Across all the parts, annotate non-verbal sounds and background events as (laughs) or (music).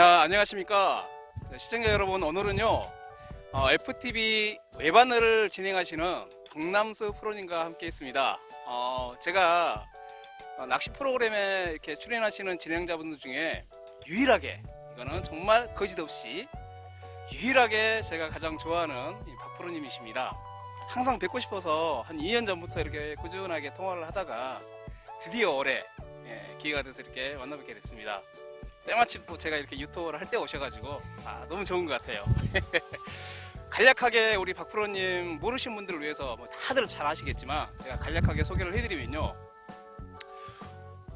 자, 안녕하십니까. 자, 시청자 여러분, 오늘은요, 어, FTV 외반을 진행하시는 동남수 프로님과 함께 있습니다. 어, 제가 어, 낚시 프로그램에 이렇게 출연하시는 진행자분들 중에 유일하게, 이거는 정말 거짓 없이 유일하게 제가 가장 좋아하는 이 박프로님이십니다. 항상 뵙고 싶어서 한 2년 전부터 이렇게 꾸준하게 통화를 하다가 드디어 올해 예, 기회가 돼서 이렇게 만나뵙게 됐습니다. 때마침 또 제가 이렇게 유튜브를 할 때 오셔가지고 아, 너무 좋은 것 같아요. (laughs) 간략하게 우리 박프로님 모르신 분들을 위해서 뭐 다들 잘 아시겠지만 제가 간략하게 소개를 해드리면요.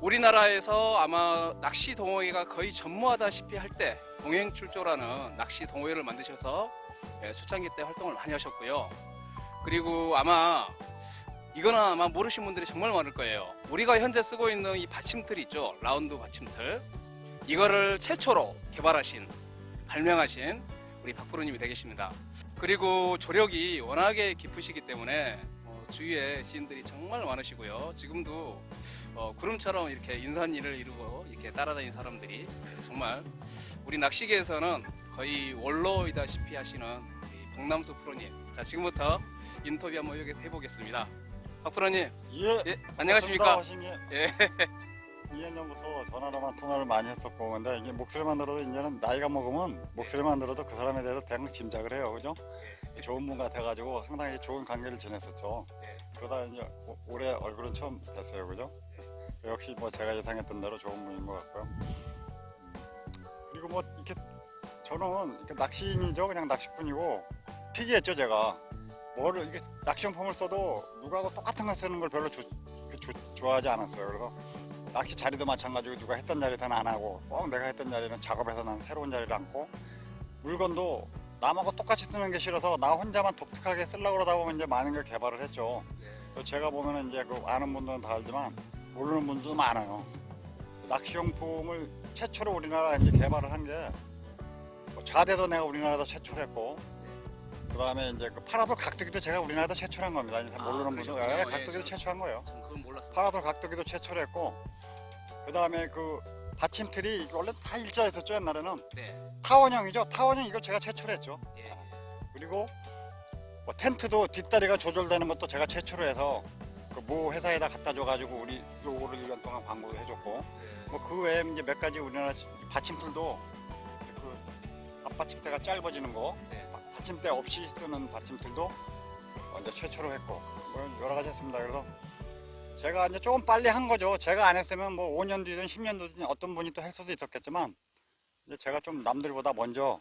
우리나라에서 아마 낚시 동호회가 거의 전무하다시피 할 때 동행 출조라는 낚시 동호회를 만드셔서 예, 초창기 때 활동을 많이 하셨고요. 그리고 아마 이거는 아마 모르신 분들이 정말 많을 거예요. 우리가 현재 쓰고 있는 이 받침틀 있죠. 라운드 받침틀. 이거를 최초로 개발하신, 발명하신 우리 박프로님이 되겠습니다. 그리고 조력이 워낙에 깊으시기 때문에 어, 주위에 지인들이 정말 많으시고요. 지금도 어, 구름처럼 이렇게 인산 일을 이루고 이렇게 따라다니는 사람들이 정말 우리 낚시계에서는 거의 원로이다시피 하시는 이 동남수 프로님. 자, 지금부터 인터뷰 한번 해보겠습니다. 박 프로님, 예. 예, 안녕하십니까? 예, (laughs) 2년 전부터 전화로만 통화를 많이 했었고 근데 이게 목소리만 들어도 이제는 나이가 먹으면 목소리만 들어도 그 사람에 대해서 대강 짐작을 해요, 그죠? 좋은 분 같아가지고 상당히 좋은 관계를 지냈었죠. 네. 그러다 이제 오- 올해 얼굴은 처음 뵀어요, 그죠? 역시 뭐 제가 예상했던 대로 좋은 분인 것 같고요. 음, 그리고 뭐 이렇게 저는 이렇게 낚시인이죠, 그냥 낚시꾼이고 특이했죠, 제가. 뭐를 이게 낚시용품을 써도 누구하고 똑같은 거 쓰는 걸 별로 조- 그 조- 좋아하지 않았어요. 그래서 낚시 자리도 마찬가지고 누가 했던 자리는 안 하고 꼭 내가 했던 자리는 작업해서 난 새로운 자리를 앉고 물건도 남하고 똑같이 쓰는 게 싫어서 나 혼자만 독특하게 쓰려고 그러다 보면 이제 많은 걸 개발을 했죠. 제가 보면은 이제 그 아는 분들은 다 알지만 모르는 분들도 많아요. 낚시용품을 최초로 우리나라 이제 개발을 한게 뭐 좌대도 내가 우리나라에서 최초로 했고 그 다음에 이제 그 파라돌 각도기도 제가 우리나라에서 최초로 한 겁니다. 이제 아, 모르는 분들 그러셨군요. 예, 예, 각도기도 저는- 최초로 한 거예요. 전 그건 몰랐어요. 파라돌 각도기도 최초로 했고 그 다음에 그 받침틀이 원래 다 일자였었죠 옛날에는 네, 타원형이죠 타원형 이걸 제가 최초로 했죠 예, 그리고 뭐 텐트도 뒷다리가 조절되는 것도 제가 최초로 해서 그 모 회사에다 갖다 줘가지고 우리 요거를 1년 동안 광고를 해줬고 예. 뭐 그 외에 이제 몇 가지 우리나라 받침틀도 그 앞받침대가 짧아지는 거 네. 바- 받침대 없이 쓰는 받침틀도 이제 최초로 했고 뭐 여러 가지 했습니다. 그래서 제가 이제 조금 빨리 한 거죠. 제가 안 했으면 뭐 5년 뒤든 10년 뒤든 어떤 분이 또 할 수도 있었겠지만 이제 제가 좀 남들보다 먼저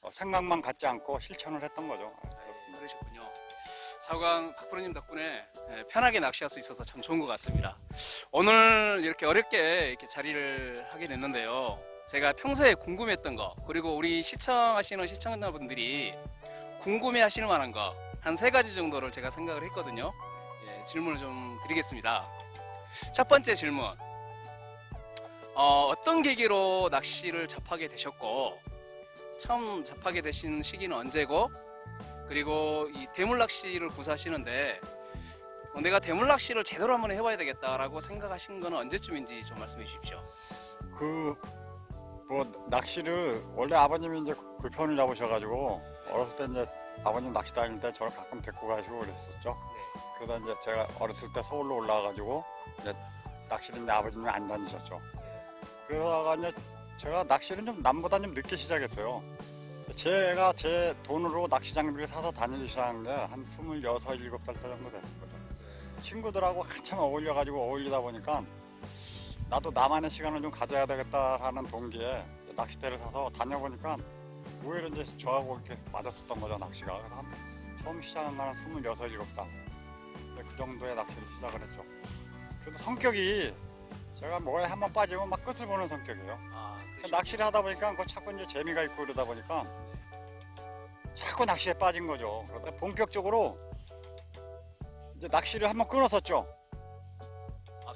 어, 생각만 갖지 않고 실천을 했던 거죠. 네, 그러셨군요. 사관 박프로님 덕분에 예, 편하게 낚시할 수 있어서 참 좋은 것 같습니다. 오늘 이렇게 어렵게 이렇게 자리를 하게 됐는데요. 제가 평소에 궁금했던 거 그리고 우리 시청하시는 시청자분들이 궁금해하시는 만한 거 한 세 가지 정도를 제가 생각을 했거든요. 예, 질문을 좀 드리겠습니다. 첫 번째 질문. 어, 어떤 계기로 낚시를 접하게 되셨고 처음 접하게 되신 시기는 언제고 그리고 이 대물 낚시를 구사하시는데 어, 내가 대물 낚시를 제대로 한번 해봐야 되겠다라고 생각하신 거는 언제쯤인지 좀 말씀해 주십시오. 그 뭐 낚시를 원래 아버님이 이제 굴편을 잡으셔가지고 어렸을 때 이제 아버님 낚시 다닐 때 저를 가끔 데리고 가시고 그랬었죠. 그러다 이제 제가 어렸을 때 서울로 올라와가지고 이제 낚시를 이제 아버님이 안 다니셨죠. 그러다가 이제 제가 낚시를 좀 남보다 좀 늦게 시작했어요. 제가 제 돈으로 낚시 장비를 사서 다니기 시작한 게한 26, 7살 때 정도 됐었거든요. 친구들하고 한참 어울려가지고 어울리다 보니까 나도 나만의 시간을 좀 가져야 되겠다라는 동기에 낚싯대를 사서 다녀보니까 오히려 이제 저하고 이렇게 맞았었던 거죠 낚시가. 그래서 한 처음 시작한 거는 26, 7살. 그 정도의 낚시를 시작을 했죠. 그래도 성격이 제가 뭐에 한번 빠지면 막 끝을 보는 성격이에요. 아, 낚시를 하다 보니까 그 자꾸 이제 재미가 있고 그러다 보니까 자꾸 낚시에 빠진 거죠. 그러다 본격적으로 이제 낚시를 한번 끊었었죠. 아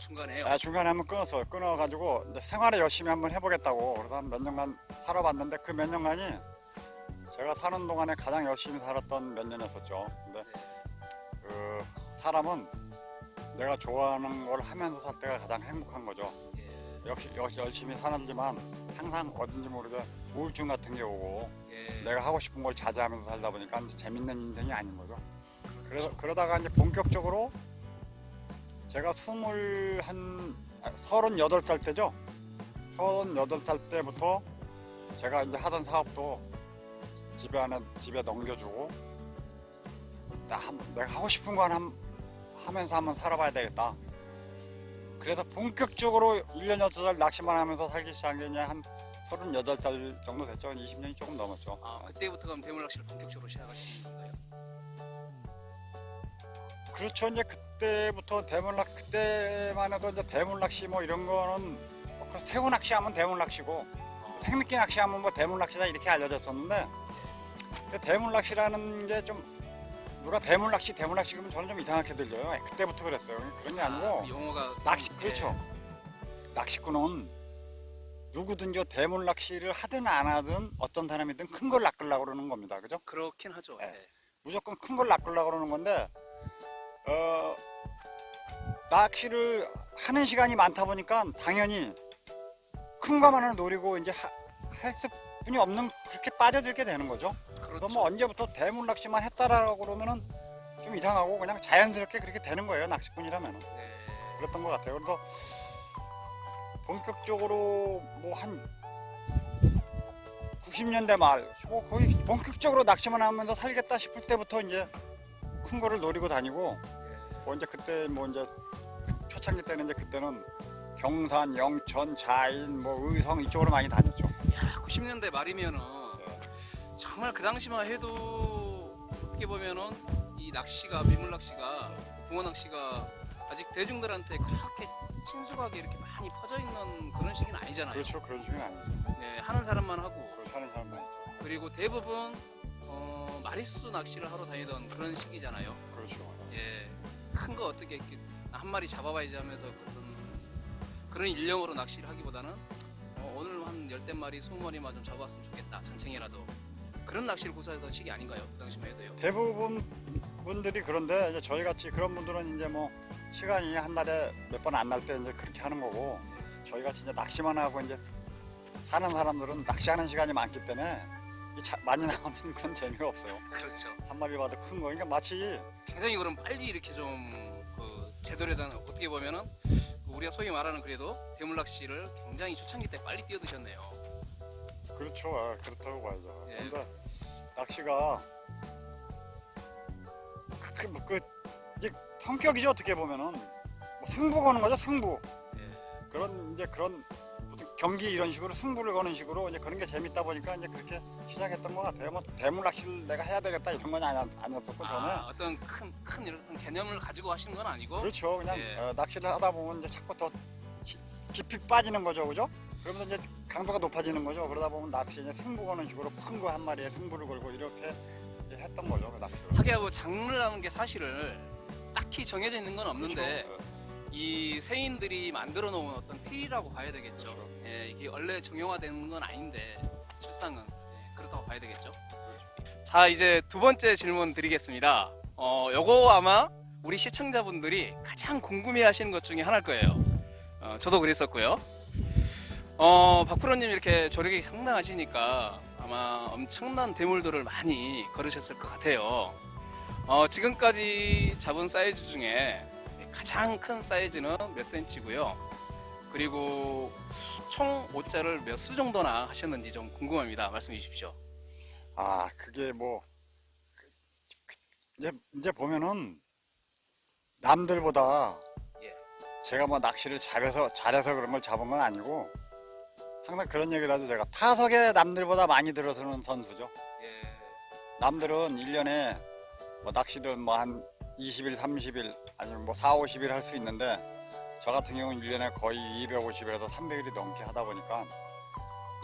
중간에요. 아, 중간에 한번 끊었어요. 끊어가지고 이제 생활을 열심히 한번 해보겠다고 그래서 한 몇 년간 살아봤는데 그 몇 년간이 제가 사는 동안에 가장 열심히 살았던 몇 년이었었죠. 근데 그 사람은 내가 좋아하는 걸 하면서 살 때가 가장 행복한 거죠. 예, 역시, 역시 열심히 살았지만 항상 어딘지 모르게 우울증 같은 게 오고 예. 내가 하고 싶은 걸 자제하면서 살다 보니까 재밌는 인생이 아닌 거죠. 그래서 그러다가 이제 본격적으로 제가 스물 한 서른여덟 살 때죠. 서른여덟 살 때부터 제가 이제 하던 사업도 집에 안에 집에 넘겨주고 나 한- 내가 하고 싶은 거 하나 하면서 한번 살아봐야 되겠다. 그래서 본격적으로 1년 6달 낚시만 하면서 살기 시작한 게 이제 한 38살 정도 됐죠. 20년이 조금 넘었죠. 아 그때부터 그럼 대물 낚시를 본격적으로 시작하신 건가요? 그렇죠. 이제 그때부터 대물낚 그때만 해도 이제 대물낚시 뭐 이런 거는 뭐그 새우 낚시하면 대물낚시고 어, 생느끼 낚시하면 뭐 대물낚시다 이렇게 알려졌었는데 그 대물낚시라는 게 좀 누가 대물낚시 대물낚시 그러면 저는 좀 이상하게 들려요. 그때부터 그랬어요. 그런 게 아니고 아, 용어가 좀, 낚시 예, 그렇죠. 낚시꾼은 누구든지 대물 낚시를 하든 안 하든 어떤 사람이든 큰 걸 낚으려고 그러는 겁니다. 그죠? 그렇긴 하죠. 예. 예. 무조건 큰 걸 낚으려고 그러는 건데 어, 낚시를 하는 시간이 많다 보니까 당연히 큰 거만을 노리고 이제 하, 할 수뿐이 없는 그렇게 빠져들게 되는 거죠. 그렇죠. 그래서 뭐 언제부터 대물 낚시만 했다라고 그러면은 좀 이상하고 그냥 자연스럽게 그렇게 되는 거예요. 낚시꾼이라면은. 네. 그랬던 것 같아요. 그래서 본격적으로 뭐 한 90년대 말, 뭐 거의 본격적으로 낚시만 하면서 살겠다 싶을 때부터 이제 큰 거를 노리고 다니고, 뭐 이제 그때 뭐 이제 초창기 때는 이제 그때는 경산, 영천, 자인, 뭐 의성 이쪽으로 많이 다녔죠. 야, 90년대 말이면은 네. 정말 그 당시만 해도 어떻게 보면은 이 낚시가 민물 낚시가 붕어 낚시가 아직 대중들한테 그렇게 친숙하게 이렇게 많이 퍼져 있는 그런 시기는 아니잖아요. 그렇죠. 그런 식은 아니죠. 네, 하는 사람만 하고 그렇게 하는 사람만 있죠. 그리고 대부분 어, 마리수 낚시를 하러 다니던 그런 시기잖아요. 그렇죠. 예, 큰 거 어떻게 이렇게 한 마리 잡아봐야지 하면서 그런 그런 일령으로 낚시를 하기보다는 어, 오늘 한 열댓 마리, 스무 마리만 좀 잡아왔으면 좋겠다 전쟁이라도 그런 낚시를 구사하던 시기 아닌가요? 그 당시만 해도요. 대부분 분들이 그런데 이제 저희 같이 그런 분들은 이제 뭐 시간이 한 달에 몇 번 안 날 때 이제 그렇게 하는 거고 저희 같이 이제 낚시만 하고 이제 사는 사람들은 낚시하는 시간이 많기 때문에 이 차- 많이 나오는 건 재미가 없어요. 그렇죠. 한 마리 봐도 큰 거. 그러니까 마치 굉장히 그럼 빨리 이렇게 좀그 제대로 된 어떻게 보면은 그 우리가 소위 말하는 그래도 대물 낚시를 굉장히 초창기 때 빨리 뛰어드셨네요. 그렇죠. 아, 그렇다고 봐야죠. 예. 근데 낚시가 그, 뭐그 이제 성격이죠 어떻게 보면은 뭐 승부 거는 거죠 승부. 예. 그런 이제 그런 경기 이런 식으로 승부를 거는 식으로 이제 그런 게 재밌다 보니까 이제 그렇게 시작했던 것 같아요. 뭐 대물 낚시를 내가 해야 되겠다 이런 건 아니, 아니었었고 저는 아, 어떤 큰 큰 이런 개념을 가지고 하시는 건 아니고 그렇죠. 그냥 예. 어, 낚시를 하다 보면 이제 자꾸 더 시- 깊이 빠지는 거죠, 그죠? 그러면서 이제 강도가 높아지는 거죠. 그러다 보면 낚시 이제 승부 거는 식으로 큰 거 한 마리에 승부를 걸고 이렇게 이제 했던 거죠, 그 낚시를. 하기하고 장르라는 게 사실을 딱히 정해져 있는 건 없는데 그렇죠. 이 세인들이 만들어 놓은 어떤 틀이라고 봐야 되겠죠. 예, 이게 원래 정형화되는 건 아닌데 출상은 예, 그렇다고 봐야 되겠죠. 자 이제 두 번째 질문 드리겠습니다. 어 요거 아마 우리 시청자분들이 가장 궁금해하시는 것 중에 하나일 거예요. 어, 저도 그랬었고요. 어 박프로님 이렇게 조력이 상당하시니까 아마 엄청난 대물들을 많이 걸으셨을 것 같아요. 어, 지금까지 잡은 사이즈 중에 가장 큰 사이즈는 몇 센치고요. 그리고 총 옷자를 몇 수 정도나 하셨는지 좀 궁금합니다. 말씀해 주십시오. 아, 그게 뭐 이제 이제 보면은 남들보다 예. 제가 뭐 낚시를 잘해서 잘해서 그런 걸 잡은 건 아니고 항상 그런 얘기를 하죠. 제가 타석에 남들보다 많이 들어서는 선수죠. 예. 남들은 1년에 뭐 낚시를 뭐 한 20일, 30일 아니면 뭐 4, 50일 할 수 있는데 저 같은 경우는 1년에 거의 250일에서 300일이 넘게 하다 보니까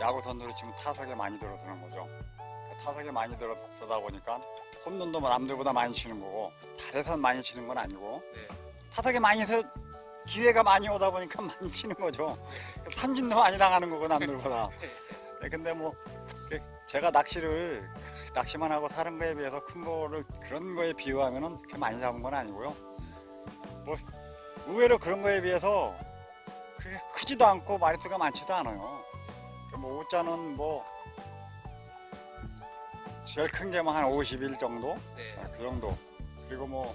야구 선수로 지금 타석에 많이 들어서는 거죠. 그 타석에 많이 들어서다 보니까 홈런도 뭐 남들보다 많이 치는 거고 달에선 많이 치는 건 아니고 네. 타석에 많이 해서 기회가 많이 오다 보니까 (laughs) 많이 치는 거죠. 삼진도 많이 당하는 거고 남들보다. 네, 근데 뭐그 제가 낚시를 낚시만 하고 사는 거에 비해서 큰 거를 그런 거에 비유하면은 그렇게 많이 잡은 건 아니고요. 뭐 의외로 그런 거에 비해서 그렇게 그렇게 크지도 않고 마리수가 많지도 않아요. 그뭐 오자는 뭐 제일 큰게뭐한 50일 정도? 네. 아, 그 정도. 그리고 뭐,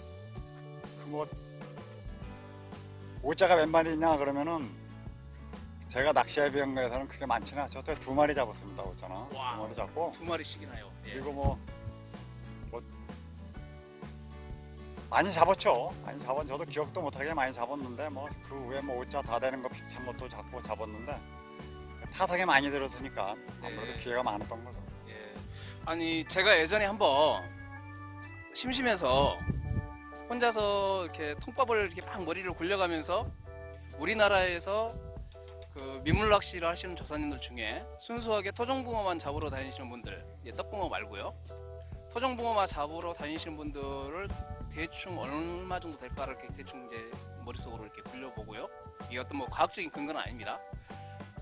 그 뭐, 오자가 몇 마리 있냐 그러면은 제가 낚시해 비한 거에서는 그게 많지는 않죠. 저때 두 마리 잡았습니다, 오자나. 와. 두 마리 잡고. 두 마리씩이나요. 예. 그리고 뭐, 뭐, 많이 잡았죠. 많이 잡았, 저도 기억도 못하게 많이 잡았는데, 뭐, 그 후에 뭐 오자 다 되는 거 비슷한 것도 잡고 잡았는데, 타석에 많이 들었으니까 아무래도 네. 기회가 많았던 거죠. 예. 아니 제가 예전에 한번 심심해서 혼자서 이렇게 통밥을 이렇게 막 머리를 굴려가면서 우리나라에서 그 민물 낚시를 하시는 조사님들 중에 순수하게 토종붕어만 잡으러 다니시는 분들, 예, 떡붕어 말고요. 토종붕어만 잡으러 다니시는 분들을 대충 얼마 정도 될까를 이렇게 대충 이제 머릿속으로 이렇게 굴려보고요. 이게 어떤 뭐 과학적인 근거는 아닙니다.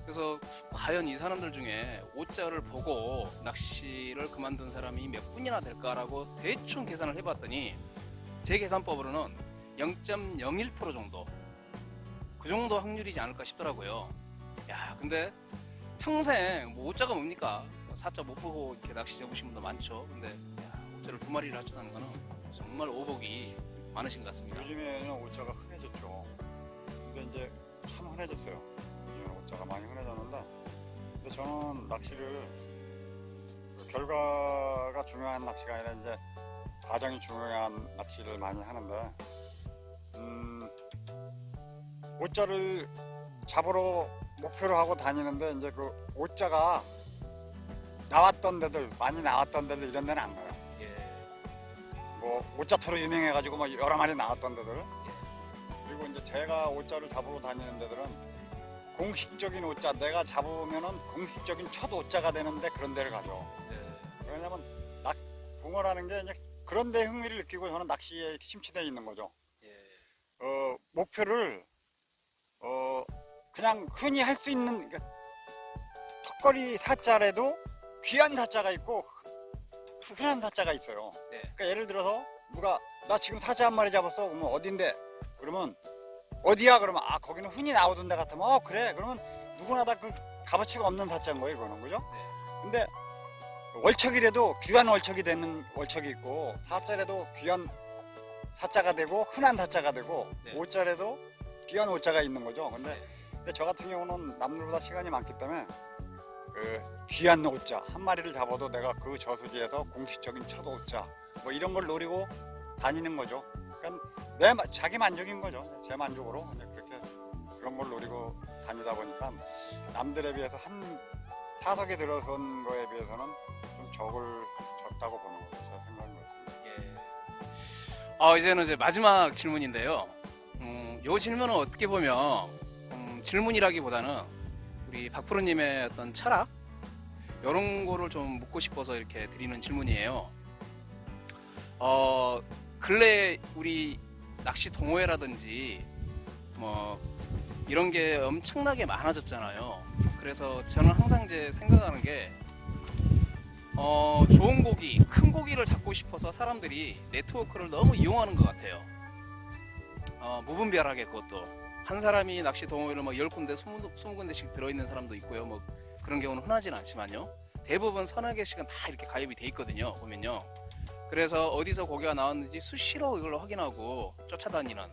그래서 과연 이 사람들 중에 오자를 보고 낚시를 그만둔 사람이 몇 분이나 될까라고 대충 계산을 해봤더니 제 계산법으로는 0.01% 정도 그 정도 확률이지 않을까 싶더라고요. 야 근데 평생 뭐 오자가 뭡니까 사자 못 보고 이렇게 낚시 잡으신 분도 많죠. 근데 야, 오자를 두 마리를 하셨다는 거는 정말 오복이 많으신 것 같습니다. 요즘에는 오자가 흔해졌죠. 근데 이제 참 흔해졌어요. 요즘에 오자가 많이 흔해졌는데, 근데 저는 낚시를 그 결과가 중요한 낚시가 아니라 이제 과정이 중요한 낚시를 많이 하는데, 음, 오자를 잡으러 목표로 하고 다니는데 이제 그 오자가 나왔던 데들 많이 나왔던 데들 이런 데는 안 가요. 예. 뭐 오자토로 유명해가지고 뭐 여러 마리 나왔던 데들 그리고 이제 제가 오자를 잡으러 다니는 데들은 공식적인 오자 내가 잡으면은 공식적인 첫 오자가 되는데 그런 데를 가죠 예. 왜냐면 낙 붕어라는 게 이제 그런 데 흥미를 느끼고 저는 낚시에 심취되어 있는 거죠 예. 어 목표를 어 그냥 흔히 할 수 있는 그러니까 턱걸이 사자라도 귀한 사자가 있고 흔한 사자가 있어요 네. 그러니까 예를 들어서 누가 나 지금 사자 한 마리 잡았어 그러면 어딘데 그러면 어디야 그러면 아 거기는 흔히 나오던 데 같으면 어 그래 그러면 누구나 다 그 값어치가 없는 사자인 거예요 그거는 그죠 네. 근데 월척이라도 귀한 월척이 되는 월척이 있고 사자라도 귀한 사자가 되고 흔한 사자가 되고 네. 오자라도 귀한 오자가 있는 거죠 근데, 네. 근데 저 같은 경우는 남들보다 시간이 많기 때문에 그 귀한 오자 한 마리를 잡아도 내가 그 저수지에서 공식적인 첫 오자 뭐 이런 걸 노리고 다니는 거죠. 그러니까 내 마- 자기 만족인 거죠. 제 만족으로 그렇게 그런 걸 노리고 다니다 보니까 남들에 비해서 한 타석에 들어선 거에 비해서는 좀 적을 적다고 보는 거죠. 제 생각인 것 같습니다. 예. 어, 이제는 이제 마지막 질문인데요. 음, 요 질문은 어떻게 보면 음, 질문이라기보다는 우리 박프로님의 어떤 철학 이런 거를 좀 묻고 싶어서 이렇게 드리는 질문이에요. 어, 근래 우리 낚시 동호회라든지 뭐 이런 게 엄청나게 많아졌잖아요. 그래서 저는 항상 이제 생각하는 게 어, 좋은 고기, 큰 고기를 잡고 싶어서 사람들이 네트워크를 너무 이용하는 것 같아요. 어, 무분별하게 그것도. 한 사람이 낚시 동호회를 뭐 10군데, 20, 20군데씩 들어있는 사람도 있고요. 뭐 그런 경우는 흔하지는 않지만요. 대부분 서너 개씩은 다 이렇게 가입이 돼 있거든요. 보면요. 그래서 어디서 고기가 나왔는지 수시로 이걸 확인하고 쫓아다니는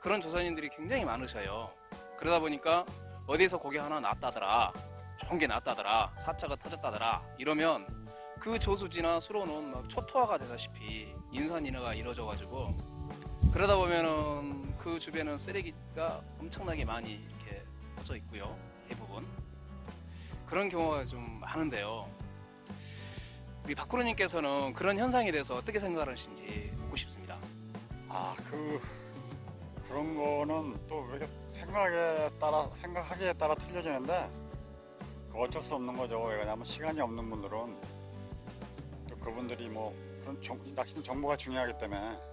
그런 조사님들이 굉장히 많으셔요. 그러다 보니까 어디서 고기 하나 나왔다더라. 좋은 게 나왔다더라. 사자가 터졌다더라. 이러면 그 저수지나 수로는 막 초토화가 되다시피 인산인해가 이루어져가지고 그러다 보면은 그 주변은 쓰레기가 엄청나게 많이 이렇게 퍼져 있고요 대부분. 그런 경우가 좀 많은데요. 우리 박구루님께서는 그런 현상에 대해서 어떻게 생각하시는지 묻고 싶습니다. 아, 그 그런 거는 또 생각에 따라 생각하기에 따라 틀려지는데 그 어쩔 수 없는 거죠. 왜냐하면 시간이 없는 분들은 또 그분들이 뭐 그런 정, 낚시는 정보가 중요하기 때문에. 뭐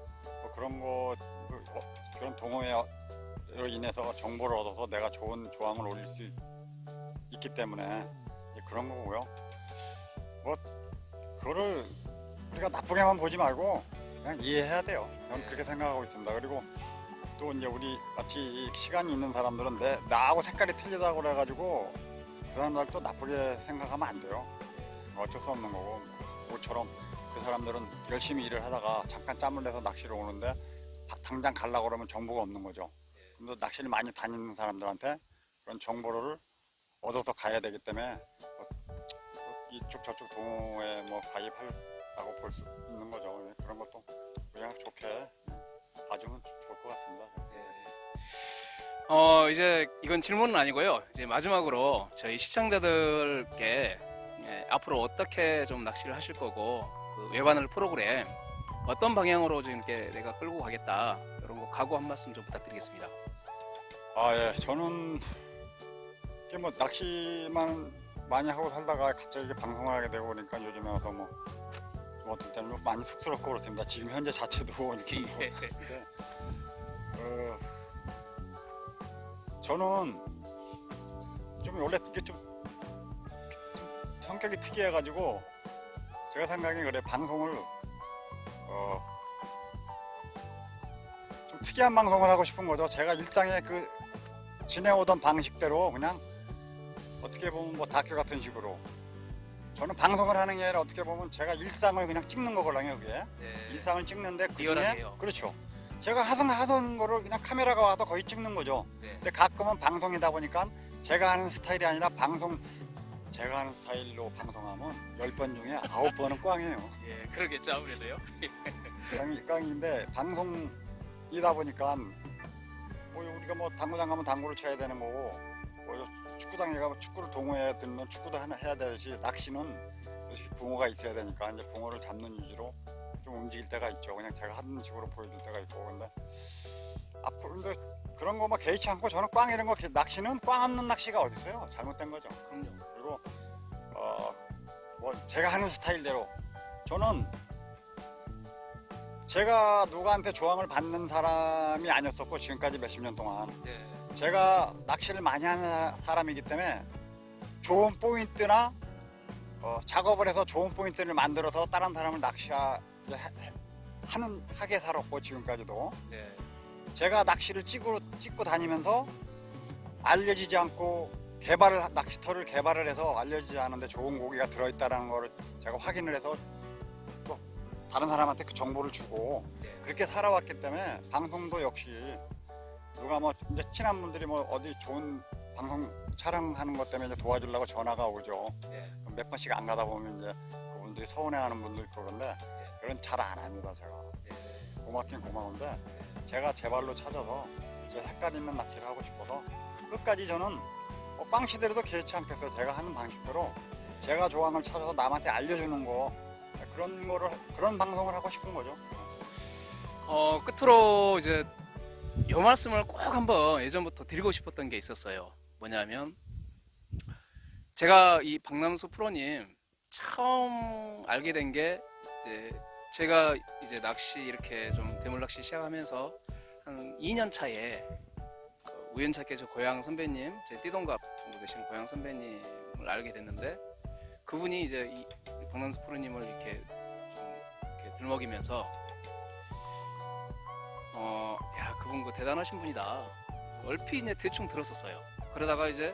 그런 거 그, 어, 그런 동호회로 인해서 정보를 얻어서 내가 좋은 조항을 올릴 수 있, 있기 때문에 그런 거고요. 뭐 그거를 우리가 나쁘게만 보지 말고 그냥 이해해야 돼요. 저는 그렇게 생각하고 있습니다. 그리고 또 이제 우리 같이 이 시간이 있는 사람들은 내 나하고 색깔이 틀리다고 그래가지고 그 사람들 또 나쁘게 생각하면 안 돼요. 어쩔 수 없는 거고 모처럼 그 사람들은 열심히 일을 하다가 잠깐 짬을 내서 낚시를 오는데 다- 당장 가려고 그러면 정보가 없는 거죠. 근데 낚시를 많이 다니는 사람들한테 그런 정보를 얻어서 가야 되기 때문에 뭐 이쪽 저쪽 동호회 뭐 가입하려고 볼 수 있는 거죠. 예, 그런 것도 그냥 좋게 예, 봐주면 좋- 좋을 것 같습니다. 어 이제 이건 질문은 아니고요. 이제 마지막으로 저희 시청자들께 예, 앞으로 어떻게 좀 낚시를 하실 거고 그 외관을 프로그램 어떤 방향으로 좀 이렇게 내가 끌고 가겠다 이런 거 각오 한 말씀 좀 부탁드리겠습니다. 아, 예. 저는 이게 뭐 낚시만 많이 하고 살다가 갑자기 이렇게 방송을 하게 되고 그러니까 요즘에 와서 뭐, 좀 어떨 때는 뭐 많이 쑥스럽고 그렇습니다. 지금 현재 자체도 (laughs) 이렇게 뭐 예. 근데, 어, 저는 좀 원래 이게 좀, 좀 성격이 특이해가지고 제가 생각에 그래 방송을 어, 좀 특이한 방송을 하고 싶은 거죠. 제가 일상에 그 지내오던 방식대로 그냥 어떻게 보면 뭐 다큐 같은 식으로 저는 방송을 하는 게 아니라 어떻게 보면 제가 일상을 그냥 찍는 거거든요. 그게 네. 일상을 찍는데 그 리얼하게요. 중에 그렇죠. 제가 하던 하던 거를 그냥 카메라가 와서 거의 찍는 거죠. 네. 근데 가끔은 방송이다 보니까 제가 하는 스타일이 아니라 방송 제가 하는 스타일로 방송하면 10번 중에 9번은 꽝이에요. 예, 그러겠죠 아무래도요. (laughs) 꽝이, 꽝인데 방송이다 보니까 뭐 우리가 뭐 당구장 가면 당구를 쳐야 되는 거고 뭐 축구장에 가면 축구를 동호회에 들면 축구도 하나 해야 되듯이 낚시는 역시 붕어가 있어야 되니까 이제 붕어를 잡는 위주로 좀 움직일 때가 있죠. 그냥 제가 하는 식으로 보여줄 때가 있고 근데 앞으로 근데 그런 거 막 개의치 않고 저는 꽝 이런 거 개- 낚시는 꽝 없는 낚시가 어디 있어요? 잘못된 거죠. 그럼요. 그리고 어, 뭐 제가 하는 스타일대로 저는 제가 누구한테 조언을 받는 사람이 아니었었고 지금까지 몇십 년 동안 네. 제가 낚시를 많이 하는 사람이기 때문에 좋은 포인트나 어, 작업을 해서 좋은 포인트를 만들어서 다른 사람을 낚시하게 하- 하는 하게 살았고 지금까지도 네. 제가 낚시를 찍고, 찍고 다니면서 알려지지 않고 개발을 하- 낚시터를 개발을 해서 알려지지 않은데 좋은 고기가 들어있다는 거를 제가 확인을 해서 또 다른 사람한테 그 정보를 주고 네. 그렇게 살아왔기 때문에 방송도 역시 누가 뭐 이제 친한 분들이 뭐 어디 좋은 방송 촬영하는 것 때문에 이제 도와주려고 전화가 오죠. 네. 그럼 몇 번씩 안 가다 보면 이제 그분들이 서운해하는 있고 그런데 그런 잘 안 합니다 제가. 네. 고맙긴 고마운데 제가 제 발로 찾아서 제 색깔 있는 낚시를 하고 싶어서 끝까지 저는 뭐 빵시대로도 개의치 않겠어요. 제가 하는 방식대로 제가 좋아하는 걸 찾아서 남한테 알려주는 거 그런 거를 그런 방송을 하고 싶은 거죠. 어 끝으로 이제 요 말씀을 꼭 한번 예전부터 드리고 싶었던 게 있었어요. 뭐냐면 제가 이 박남수 프로님 처음 알게 된 게 이제 제가 이제 낚시 이렇게 좀 대물 낚시 시작하면서 한 2년 차에 그 우연찮게 저 고향 선배님 제 띠동갑 정도 되시는 고향 선배님을 알게 됐는데 그분이 이제 이 박남수 프로님을 이렇게 좀 이렇게 들먹이면서 어, 야, 그분 그 대단하신 분이다. 얼핏 이제 대충 들었었어요. 그러다가 이제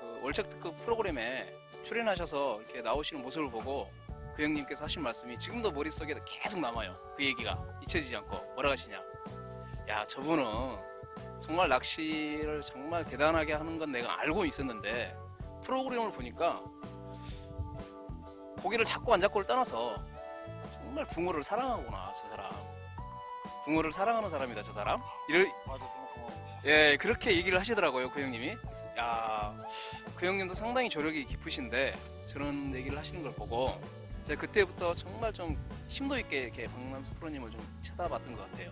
그 월척 특급 프로그램에 출연하셔서 이렇게 나오시는 모습을 보고 그 형님께서 하신 말씀이 지금도 머릿속에 계속 남아요. 그 얘기가 잊혀지지 않고 뭐라 하시냐. 야, 저분은 정말 낚시를 정말 대단하게 하는 건 내가 알고 있었는데 프로그램을 보니까 고기를 잡고 안 잡고를 떠나서 정말 붕어를 사랑하구나, 저 사람. 붕어를 사랑하는 사람이다 저 사람 이를. 예 그렇게 얘기를 하시더라고요 그 형님이 야그 형님도 상당히 조력이 깊으신데 저런 얘기를 하시는 걸 보고 제가 그때부터 정말 좀 심도 있게 이렇게 박남수 프로님을 좀 쳐다봤던 것 같아요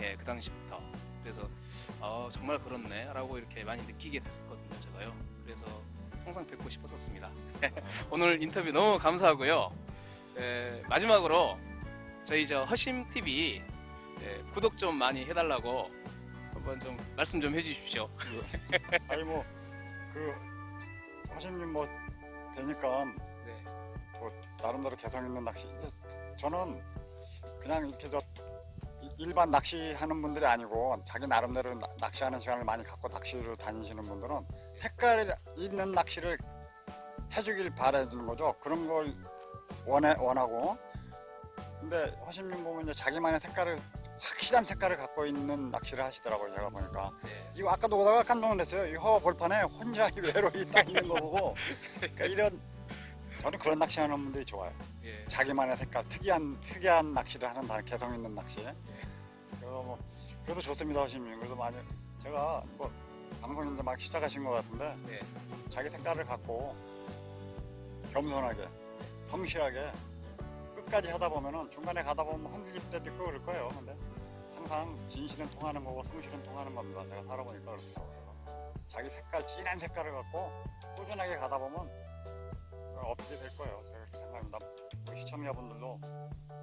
예그 당시부터 그래서 아 정말 그렇네 라고 이렇게 많이 느끼게 됐었거든요 제가요. 그래서 항상 뵙고 싶었었습니다. (laughs) 오늘 인터뷰 너무 감사하고요. 예, 마지막으로 저희 저 허심 TV 예, 구독 좀 많이 해달라고 한번 좀 말씀 좀 해주십시오. 아니 뭐그 하심님 뭐 되니까 네. 뭐 나름대로 개성 있는 낚시. 이제 저는 그냥 이렇게 저 이- 일반 낚시하는 분들이 아니고 자기 나름대로 나- 낚시하는 시간을 많이 갖고 낚시를 다니시는 분들은 색깔 있는 낚시를 해주길 바라주는 거죠. 그런 걸 원해 원하고 근데 허심님 보면 이제 자기만의 색깔을 확실한 색깔을 갖고 있는 낚시를 하시더라고요. 제가 보니까 네. 이거 아까도 오다가 깜짝 놀랐어요. 이 허 벌판에 혼자 (laughs) 외로이 딱 있는 거 보고 (laughs) 그러니까 이런 저는 그런 낚시하는 분들이 좋아요. 예. 자기만의 색깔, 특이한 특이한 낚시를 하는 다 개성 있는 낚시. 그래서 뭐 그래도 좋습니다, 허심님. 그래서 많이 제가 뭐 방송 이제 막 시작하신 것 같은데 네. 자기 색깔을 갖고 겸손하게, 성실하게 끝까지 하다 보면은 중간에 가다 보면 흔들릴 때도 있고 그럴 거예요. 근데 항상 진실은 통하는 거고 성실은 통하는 겁니다. 제가 살아보니까 그렇더라고요. 자기 색깔, 진한 색깔을 갖고 꾸준하게 가다 보면 업이 될 거예요. 제가 그렇게 생각합니다. 시청자분들도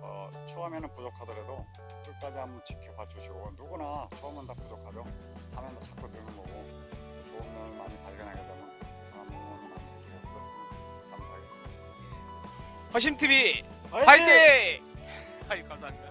어, 처음에는 부족하더라도 끝까지 한번 지켜봐 주시고 누구나 처음은 다 부족하죠. 하면 더 자꾸 느는 거고 좋은 면을 많이 발견하게 되면 이상한 부분이 많이 들고 그렇습니다. 감사하겠습니다. 허심 TV 화이팅! (laughs) 아유 감사합니다.